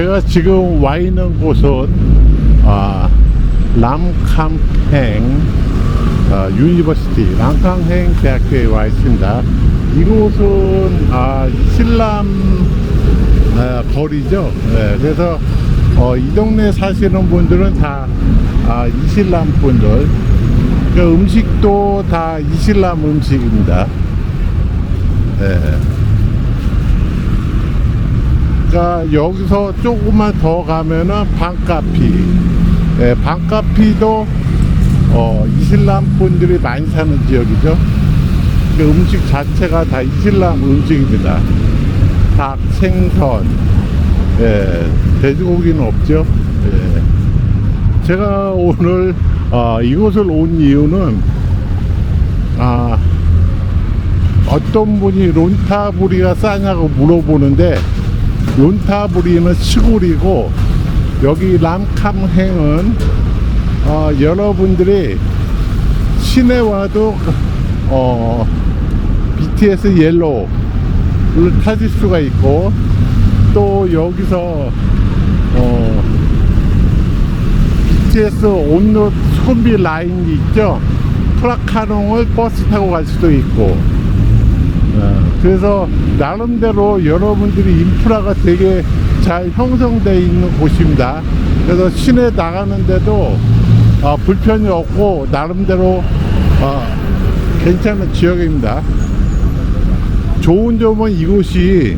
제가 지금 와 있는 곳은 아, 람캄행 아, 유니버시티 람캄행 대학교에 와 있습니다. 이곳은 아, 이슬람 아, 거리죠. 네, 그래서 어, 이 동네 사시는 분들은 다 아, 이슬람 분들. 그 음식도 다 이슬람 음식입니다. 네. 그러니까 여기서 조금만 더 가면은 방카피. 예, 방카피도 어, 이슬람 분들이 많이 사는 지역이죠. 그 음식 자체가 다 이슬람 음식입니다. 닭, 생선, 예, 돼지고기는 없죠. 예. 제가 오늘 어, 이곳을 온 이유는 아, 어떤 분이 론타부리가 싸냐고 물어보는데 론타부리는 시골이고 여기 람캄행은 어, 여러분들이 시내 와도 어, BTS 옐로우를 타실 수가 있고 또 여기서 어, BTS 온로 수금비 라인이 있죠? 프라카농을 버스 타고 갈 수도 있고. 어, 그래서 나름대로 여러분들이 인프라가 되게 잘 형성되어 있는 곳입니다. 그래서 시내 나가는데도 어, 불편이 없고 나름대로 어, 괜찮은 지역입니다. 좋은 점은 이곳이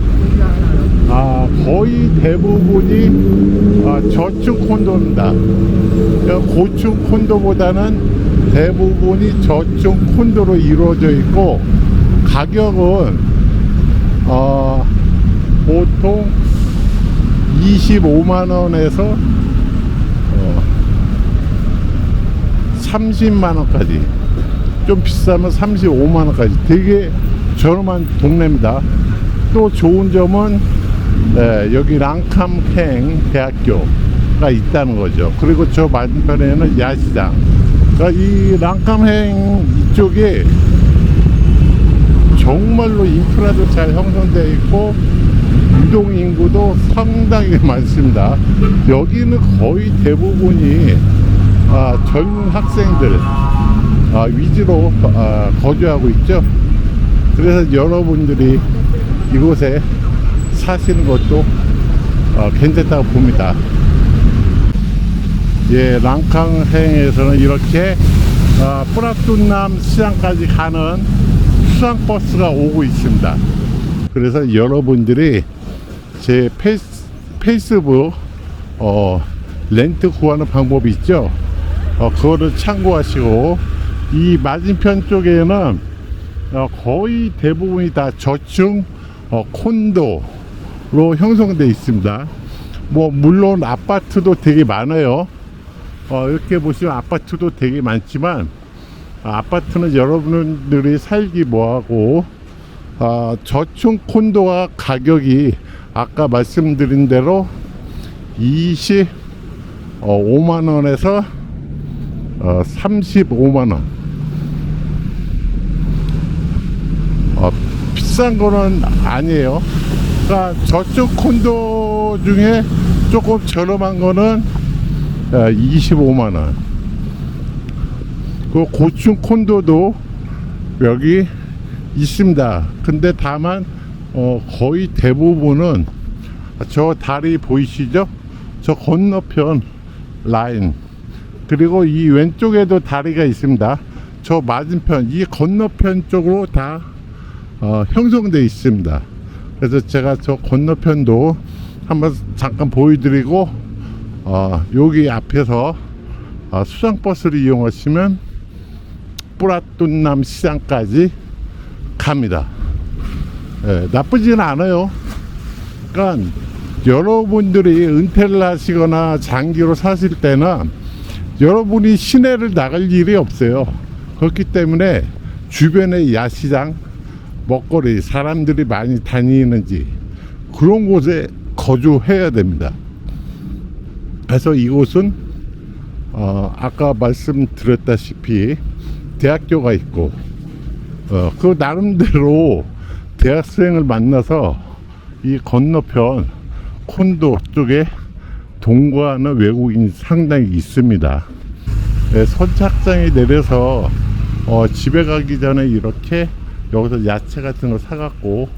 아, 거의 대부분이 아, 저층 콘도입니다. 그러니까 고층 콘도보다는 대부분이 저층 콘도로 이루어져 있고 가격은 어, 보통 25만 원에서 어, 30만 원까지 좀 비싸면 35만 원까지 되게 저렴한 동네입니다. 또 좋은 점은 네, 여기 랑캄행 대학교가 있다는 거죠. 그리고 저 맞은편에는 야시장. 그러니까 이 랑캄행 이쪽에 정말로 인프라도 잘 형성되어 있고 유동 인구도 상당히 많습니다. 여기는 거의 대부분이 아, 젊은 학생들 아, 위주로 아, 거주하고 있죠. 그래서 여러분들이 이곳에 사시는 것도 어, 괜찮다고 봅니다. 예, 랑캉행에서는 이렇게 어, 뿌라툰남 시장까지 가는 수상버스가 오고 있습니다. 그래서 여러분들이 제 페이스, 페이스북 어, 렌트 구하는 방법이 있죠. 어, 그거를 참고하시고 이 맞은편 쪽에는 어, 거의 대부분이 다 저층 어, 콘도로 형성되어 있습니다. 뭐 물론 아파트도 되게 많아요. 어, 이렇게 보시면 아파트도 되게 많지만 아, 아파트는 여러분들이 살기 뭐하고 아, 저층 콘도와 가격이 아까 말씀드린 대로 25만 원에서 어, 35만 원. 어, 비싼 거는 아니에요. 그러니까 저쪽 콘도 중에 조금 저렴한 거는 25만 원. 그 고층 콘도도 여기 있습니다. 근데 다만 어, 거의 대부분은 저 다리 보이시죠? 저 건너편 라인 그리고 이 왼쪽에도 다리가 있습니다. 저 맞은편 이 건너편 쪽으로 다 어, 형성되어 있습니다. 그래서 제가 저 건너편도 한번 잠깐 보여드리고 어, 여기 앞에서 어, 수상버스를 이용하시면 뿌라뚠남 시장까지 갑니다. 예, 나쁘지는 않아요. 그러니까 여러분들이 은퇴를 하시거나 장기로 사실 때는 여러분이 시내를 나갈 일이 없어요. 그렇기 때문에 주변의 야시장, 먹거리, 사람들이 많이 다니는지 그런 곳에 거주해야 됩니다. 그래서 이곳은 어, 아까 말씀드렸다시피 대학교가 있고 어, 그 나름대로 대학생을 만나서 이 건너편 콘도 쪽에 동거하는 외국인이 상당히 있습니다. 네, 선착장에 내려서 어, 집에 가기 전에 이렇게 여기서 야채 같은 거 사갖고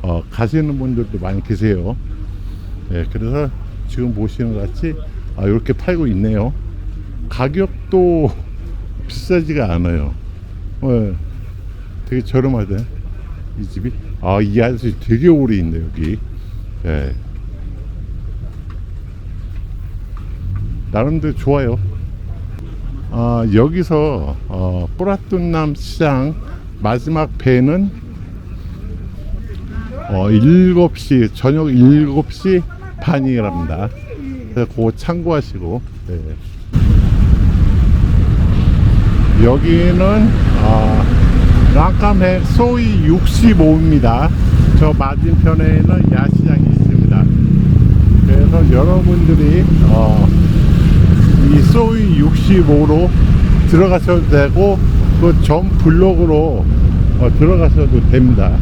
어, 가시는 분들도 많이 계세요. 네, 그래서 지금 보시는 것 같이 아, 이렇게 팔고 있네요. 가격도 비싸지가 않아요. 어, 되게 저렴하대. 이 집이. 아, 이 아저씨 되게 오래 있네, 여기. 예. 나름대로 좋아요. 아, 여기서 어, 뿌라뚠남 시장 마지막 배는 어, 7시 저녁 7시 반이랍니다. 그래서 그거 참고하시고 네. 여기는 아, 랑카메 소이 65입니다. 저 맞은편에는 야시장이 있습니다. 그래서 여러분들이 어, 이 소이 65로 들어가셔도 되고 그 전 블록으로 어, 들어가셔도 됩니다.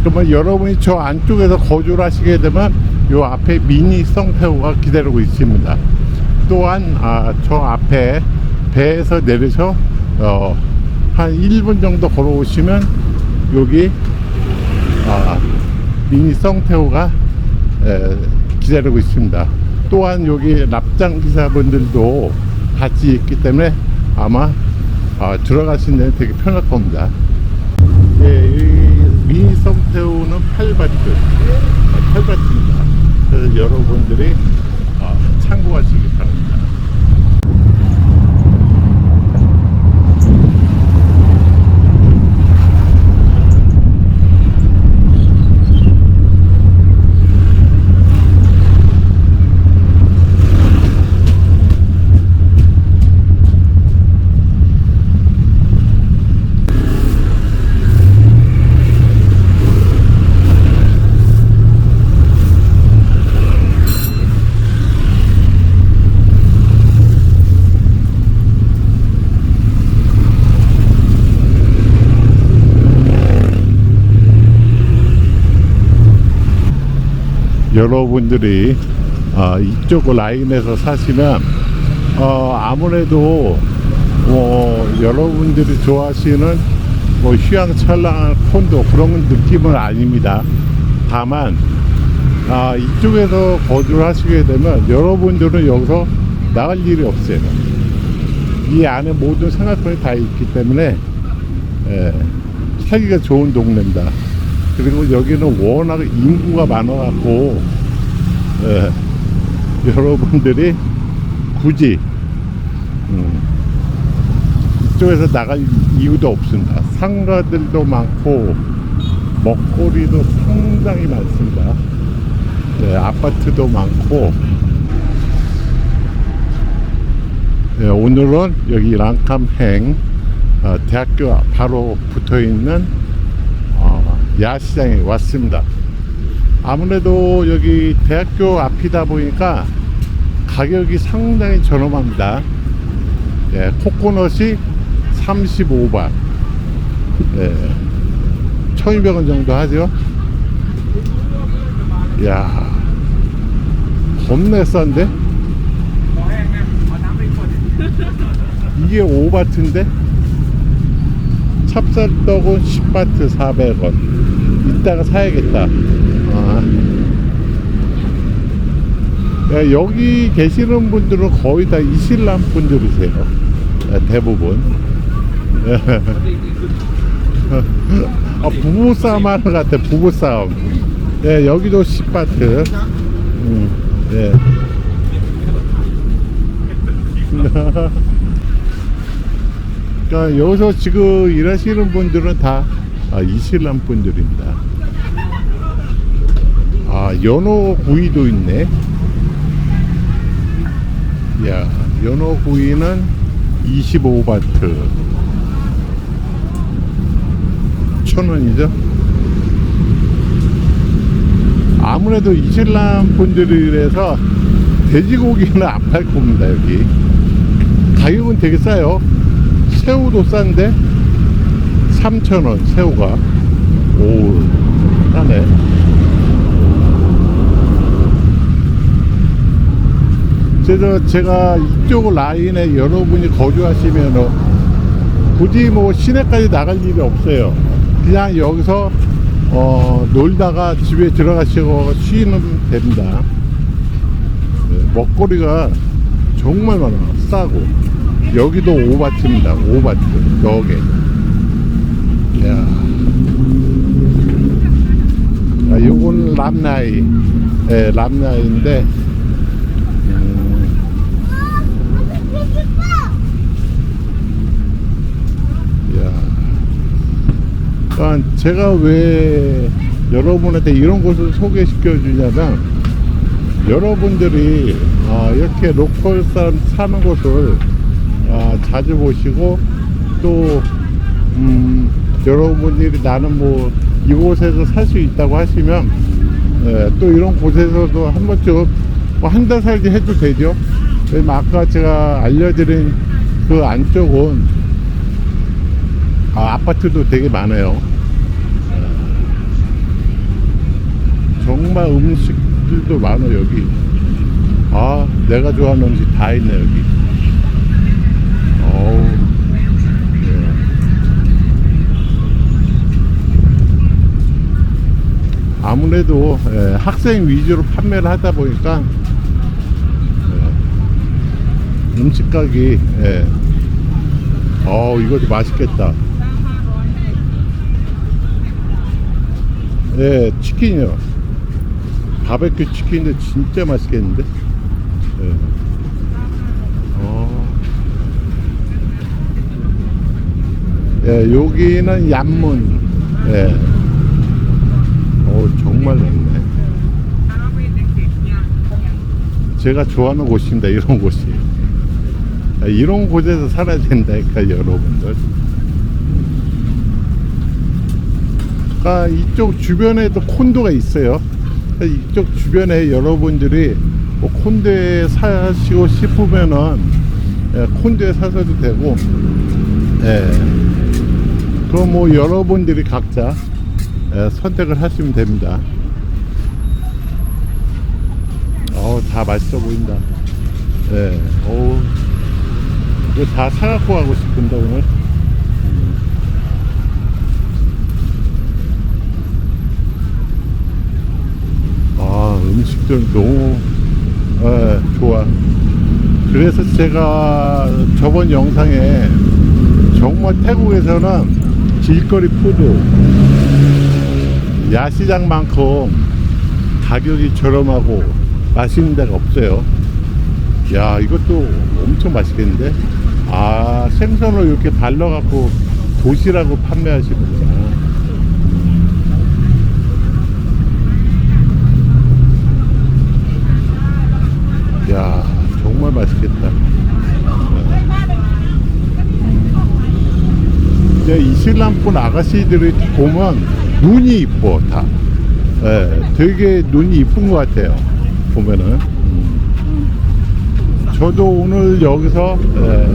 그러면 여러분이 저 안쪽에서 거주를 하시게 되면 요 앞에 미니 성태호가 기다리고 있습니다. 또한 아, 저 앞에 배에서 내려서 어, 한 1분 정도 걸어오시면 여기 아, 미니 성태호가 에, 기다리고 있습니다. 또한 여기 납장 기사분들도 같이 있기 때문에 아마 아, 들어가시는 데 되게 편할 겁니다. 예, 이 미니 성태호는 8바트, 8바트입니다. 그래서 여러분들이 아, 참고하시기 바랍니다. 여러분들이 어, 이쪽 라인에서 사시면 어, 아무래도 뭐 여러분들이 좋아하시는 뭐 휴양철랑한 콘도 그런 느낌은 아닙니다. 다만 아, 이쪽에서 거주를 하시게 되면 여러분들은 여기서 나갈 일이 없어요. 이 안에 모든 생활권이 다 있기 때문에 예, 살기가 좋은 동네입니다. 그리고 여기는 워낙 인구가 많아갖고 예, 여러분들이 굳이 음, 이쪽에서 나갈 이유도 없습니다. 상가들도 많고 먹거리도 상당히 많습니다. 예, 아파트도 많고 예, 오늘은 여기 랑캄행 어, 대학교 바로 붙어 있는 어, 야시장에 왔습니다. 아무래도 여기 대학교 앞이다 보니까 가격이 상당히 저렴합니다. 예, 코코넛이 35바. 예, 1200원 정도 하죠. 야 겁내 싼데? 이게 5바트인데? 찹쌀떡은 10바트 400원. 이따가 사야겠다. 아. 야, 여기 계시는 분들은 거의 다 이슬람 분들이세요. 야, 대부분. 아, 부부싸움 하는 것 같아, 부부싸움. 예, 여기도 10바트. 음, 예. 그러니까 여기서 지금 일하시는 분들은 다 아, 이슬람 분들입니다. 아, 연어 구이도 있네. 야, 연어 구이는 25바트. 천 원이죠? 아무래도 이슬람 분들이라서 돼지고기는 안 팔 겁니다, 여기. 가격은 되게 싸요. 새우도 싼데 3,000원 새우가 오 하네. 그래서 제가 이쪽 라인에 여러분이 거주하시면은 굳이 뭐 시내까지 나갈 일이 없어요. 그냥 여기서 어, 놀다가 집에 들어가시고 쉬면 됩니다. 네, 먹거리가 정말 많아. 싸고. 여기도 오바트입니다. 오바트. 여기. 야. 아, 요건 람나이. 예, 람나이인데. 음, 야. 그러니까 제가 왜 여러분한테 이런 곳을 소개시켜 주냐면 여러분들이 아, 이렇게 로컬 사람 사는 곳을 아, 자주 보시고 또 음, 여러분들이 나는 뭐 이곳에서 살 수 있다고 하시면 예, 또 이런 곳에서도 한 번쯤 뭐 한 달 살기 해도 되죠. 왜냐면 아까 제가 알려드린 그 안쪽은 아, 아파트도 되게 많아요. 정말 음식들도 많아 여기. 아 내가 좋아하는 음식 다 있네 여기. 어우. 예. 아무래도 예, 학생 위주로 판매를 하다 보니까 예, 음식 가격이 예. 어 이것도 맛있겠다. 예, 치킨이요. 바베큐 치킨인데 진짜 맛있겠는데? 예. 어. 예, 여기는 얀문. 예. 어, 정말 좋네. 제가 좋아하는 곳입니다, 이런 곳이. 아, 이런 곳에서 살아야 된다니까, 여러분들. 아, 이쪽 주변에도 콘도가 있어요. 이쪽 주변에 여러분들이 뭐 콘도에 사시고 싶으면은 예, 콘도에 사셔도 되고, 예. 그럼 뭐 여러분들이 각자 예, 선택을 하시면 됩니다. 어, 다 맛있어 보인다. 예, 어우, 이거 다 사갖고 가고 싶은데 오늘. 아 음식들 너무 예, 좋아. 그래서 제가 저번 영상에 정말 태국에서는 길거리 푸드 야시장만큼 가격이 저렴하고 맛있는 데가 없어요. 야 이것도 엄청 맛있겠는데? 아 생선을 이렇게 발라갖고 도시락으로 판매하시는구나 야 정말 맛있겠다. 이제 이슬람권 아가씨들이 보면 눈이 이뻐 다. 예, 되게 눈이 이쁜 것 같아요. 보면은. 음. 저도 오늘 여기서 예,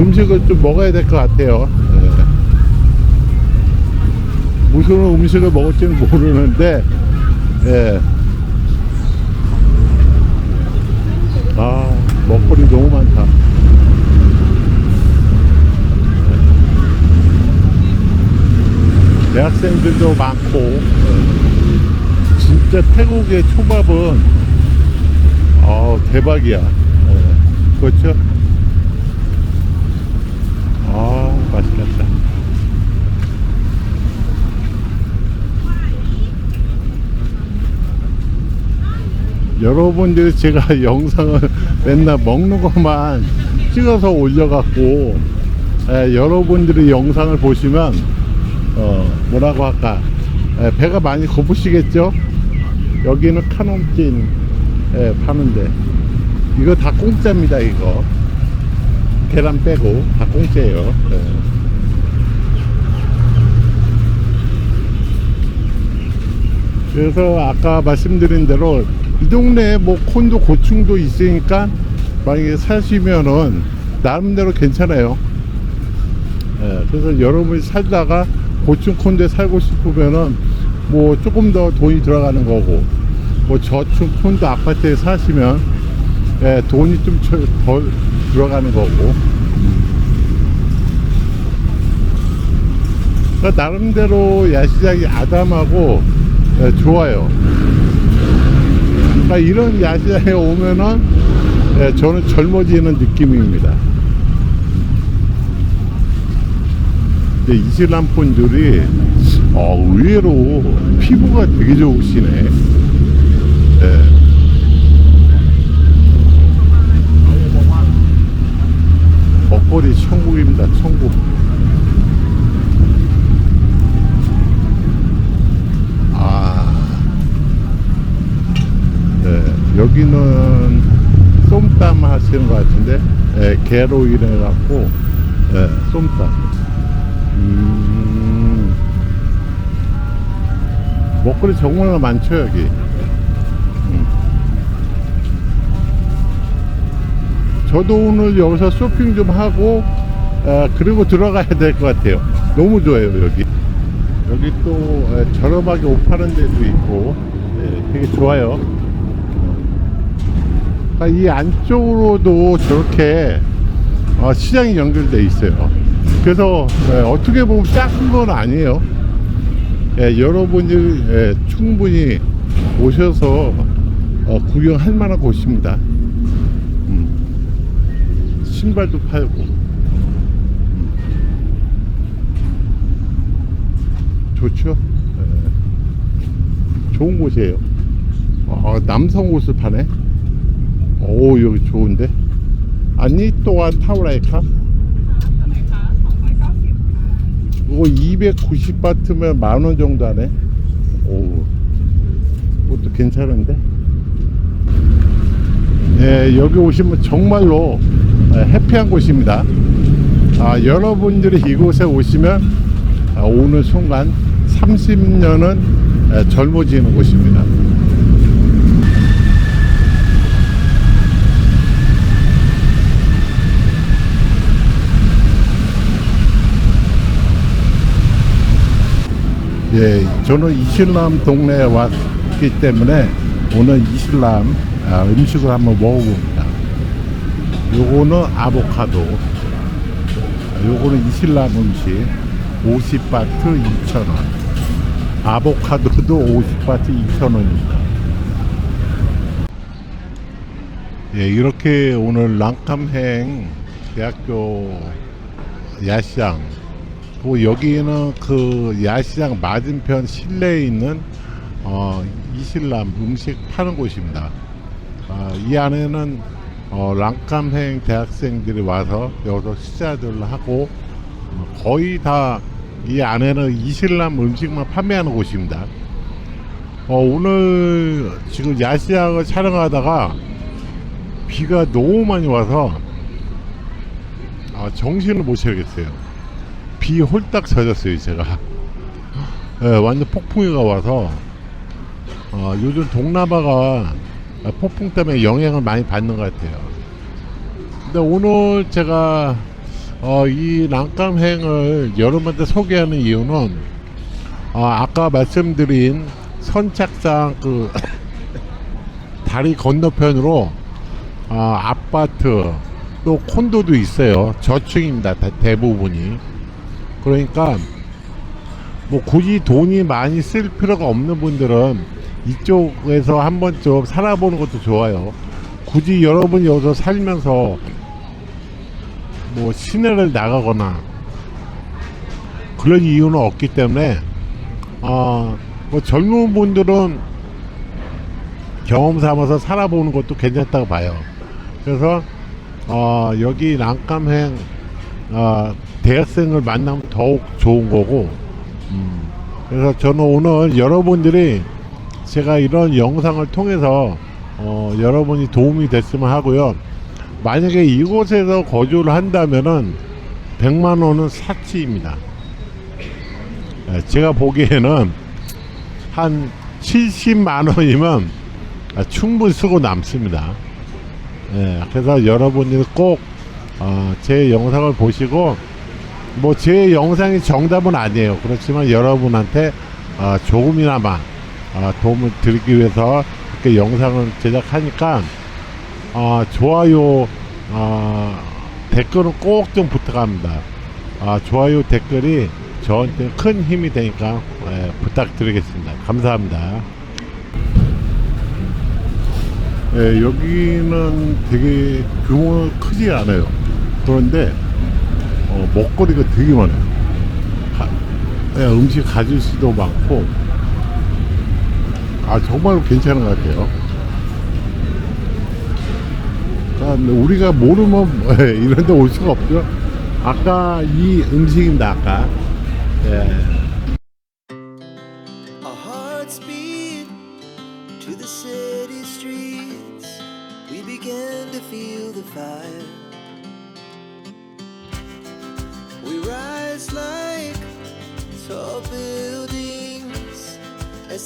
음식을 좀 먹어야 될 것 같아요. 예. 무슨 음식을 먹을지는 모르는데, 예. 아, 먹거리 너무 많다. 대학생들도 많고, 진짜 태국의 초밥은, 아 대박이야. 예, 그렇죠? 아, 맛있겠다. 여러분들 제가 영상을 맨날 먹는 것만 찍어서 올려갖고 에, 여러분들이 영상을 보시면 어, 뭐라고 할까 에, 배가 많이 고프시겠죠? 여기는 카농찜 에, 파는데 이거 다 공짜입니다 이거 계란 빼고 다 공짜예요 예. 그래서 아까 말씀드린 대로 이 동네에 뭐 콘도 고층도 있으니까 만약에 사시면은 나름대로 괜찮아요. 예, 그래서 여러분이 살다가 고층 콘도에 살고 싶으면은 뭐 조금 더 돈이 들어가는 거고 뭐 저축 펀드 아파트에 사시면 예, 돈이 좀 덜 들어가는 거고 그러니까 나름대로 야시장이 아담하고 예, 좋아요. 그러니까 이런 야시장에 오면은 예, 저는 젊어지는 느낌입니다. 근데 이슬람 분들이 어, 의외로 피부가 되게 좋으시네. 예. 먹거리 천국입니다. 천국. 아, 네, 여기는 쏨땀 하시는 것 같은데, 예, 개로 인해 갖고, 예, 쏨땀. 음, 먹거리 정말 많죠 여기. 음. 저도 오늘 여기서 쇼핑 좀 하고, 아, 그리고 들어가야 될 것 같아요. 너무 좋아요 여기. 여기 또 에, 저렴하게 옷 파는 데도 있고 예, 되게 좋아요. 아, 이 안쪽으로도 저렇게 어, 시장이 연결돼 있어요. 그래서 예, 어떻게 보면 작은 건 아니에요. 예, 여러분이 예, 충분히 오셔서 어, 구경할 만한 곳입니다. 음. 신발도 팔고. 좋죠. 예. 좋은 곳이에요. 아, 남성 옷을 파네. 오 여기 좋은데. 아니 또한 타오라이카. 이거 290바트면 만 원 정도 하네. 오, 그것도 괜찮은데. 예, 여기 오시면 정말로 예, 해피한 곳입니다. 아, 여러분들이 이곳에 오시면 아, 오늘 순간 30년은 예, 젊어지는 곳입니다. 예, 저는 이슬람 동네에 왔기 때문에 오늘 이슬람 아, 음식을 한번 먹어봅니다. 요거는 아보카도, 아, 요거는 이슬람 음식 50바트 2,000원. 아보카도도 50바트 2,000원입니다. 예, 이렇게 오늘 랑캄행 대학교 야시장 또 여기는 그 야시장 맞은편 실내에 있는 어, 이슬람 음식 파는 곳입니다. 아, 이 안에는 어, 랑캄행 대학생들이 와서 여기서 식사들을 하고 어, 거의 다 이 안에는 이슬람 음식만 판매하는 곳입니다. 어, 오늘 지금 야시장을 촬영하다가 비가 너무 많이 와서 아, 정신을 못 차리겠어요. 비 홀딱 젖었어요 제가. 예, 완전 폭풍이가 와서. 어, 요즘 동남아가 폭풍 때문에 영향을 많이 받는 것 같아요. 근데 오늘 제가 어, 이 난감행을 여러분한테 소개하는 이유는 어, 아까 말씀드린 선착장 그 다리 건너편으로 어, 아파트 또 콘도도 있어요. 저층입니다 다- 대부분이 그러니까 뭐 굳이 돈이 많이 쓸 필요가 없는 분들은 이쪽에서 한 번쯤 살아보는 것도 좋아요. 굳이 여러분이 여기서 살면서 뭐 시내를 나가거나 그런 이유는 없기 때문에 어뭐 젊은 분들은 경험 삼아서 살아보는 것도 괜찮다고 봐요. 그래서 어 여기 난감행 어, 대학생을 만나면 더욱 좋은 거고. 음, 그래서 저는 오늘 여러분들이 제가 이런 영상을 통해서 어, 여러분이 도움이 됐으면 하고요. 만약에 이곳에서 거주를 한다면은 100만 원은 사치입니다. 예, 제가 보기에는 한 70만 원이면 아, 충분히 쓰고 남습니다. 예, 그래서 여러분이 꼭 어, 제 영상을 보시고 뭐 제 영상이 정답은 아니에요. 그렇지만 여러분한테 아, 조금이나마 아, 도움을 드리기 위해서 이렇게 영상을 제작하니까 아, 좋아요 아, 댓글은 꼭 좀 부탁합니다. 아, 좋아요 댓글이 저한테 큰 힘이 되니까 예, 부탁드리겠습니다. 감사합니다. 예, 여기는 되게 규모가 크지 않아요. 그런데 어, 먹거리가 되게 많아요. 가- 예, 음식 가질 수도 많고 아 정말 괜찮은 것 같아요. 아, 우리가 모르면 예, 이런 데 올 수가 없죠. 아까 이 음식입니다. 아까 예.